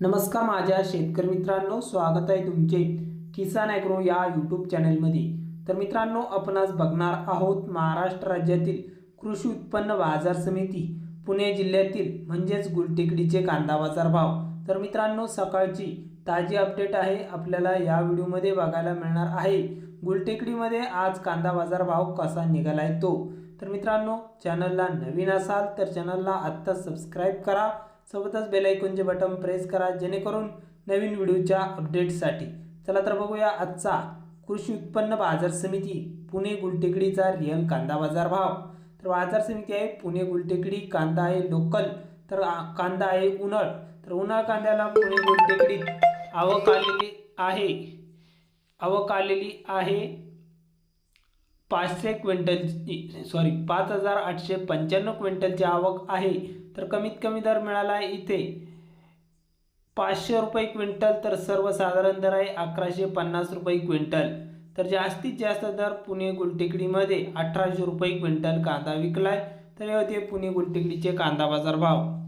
नमस्कार माझ्या शेतकरी मित्रांनो स्वागत आहे तुमचे किसान ॲग्रो या यूट्यूब चॅनलमध्ये तर मित्रांनो आपण आज बघणार आहोत महाराष्ट्र राज्यातील कृषी उत्पन्न बाजार समिती पुणे जिल्ह्यातील म्हणजेच गुलटेकडीचे कांदा बाजार भाव. तर मित्रांनो सकाळची ताजी अपडेट आहे आपल्याला या व्हिडिओमध्ये बघायला मिळणार आहे. गुलटेकडीमध्ये आज कांदा बाजार भाव कसा निघाला आहे तो. तर मित्रांनो चॅनलला नवीन असाल तर चॅनलला आत्ता सबस्क्राईब करा. सोबतच बेलायकॉनचे बटन प्रेस करा जेणेकरून नवीन व्हिडिओच्या अपडेटसाठी चला तर बघूया आजचा कृषी उत्पन्न बाजार समिती पुणे गुलटेकडीचा रिअल कांदा बाजार भाव. तर बाजार समिती आहे पुणे गुलटेकडी कांदा आहे लोकल तर कांदा आहे उन्हाळ. तर उन्हाळ कांद्याला पुणे गुलटेकडीत आवक आलेली आहे. आवक आलेली आहे. पाचशे क्विंटलची सॉरी पाच हजार आठशे पंच्याण्णव क्विंटलची आवक आहे. तर कमीत कमी दर मिळाला आहे इथे. पाचशे रुपये क्विंटल तर सर्वसाधारण दर आहे अकराशे पन्नास रुपये क्विंटल. तर जास्तीत जास्त दर पुणे गुलटेकडीमध्ये अठराशे रुपये क्विंटल कांदा विकलाय. तर हे होते पुणे गुलटेकडीचे कांदा बाजार भाव.